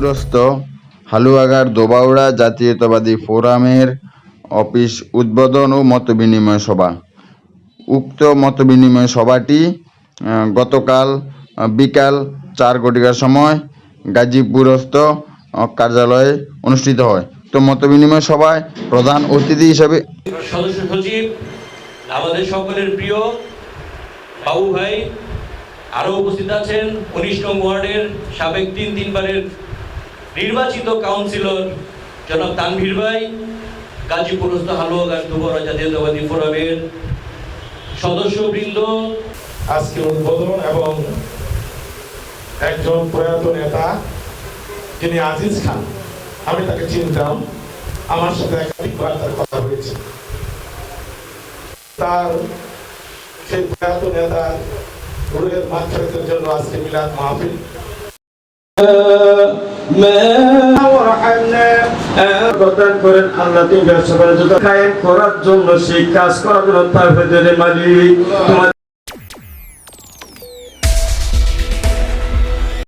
গাজীপুরস্থ হালুয়াগার দোবাউড়া জাতীয়তাবাদী ফোরামের অফিস উদ্বোধন ও মতবিনিময় সভা। উক্ত মতবিনিময় সভাটি গতকাল বিকাল চার ঘটিকার সময় গাজীপুরস্থ কার্যালয়ে অনুষ্ঠিত হয়। তো মতবিনিময় সভায় প্রধান অতিথি হিসেবে সদস্য সচিব, আমাদের সকলের প্রিয় বাবু ভাই আরও উপস্থিত আছেন। উনিশ নং ওয়ার্ডের সাবেক তিন তিনবারের নির্বাচিত কাউন্সিলর জনাব তানভীর ভাই গাজীপুরস্থ হালুয়াঘাট দুবরা জাতীয়তাবাদী ফোরামের সদস্যবৃন্দ। আজকে উদ্বোধন এবং একজন প্রয়াত নেতা যিনি আজিজ খান আমি তাকে চিনতাম। আমার সাথে একাধিকবার তার কথা হয়েছে। তার সেই প্রয়াত নেতার রুহের মাত্রাতের জন্য আজকে মিলাদ মাহফিল। আল্লাহ তুমি ব্যবসা বাণিজ্য কায়েম করার জন্য সেই কাজ করার জন্য তার ভেতরে মালিক।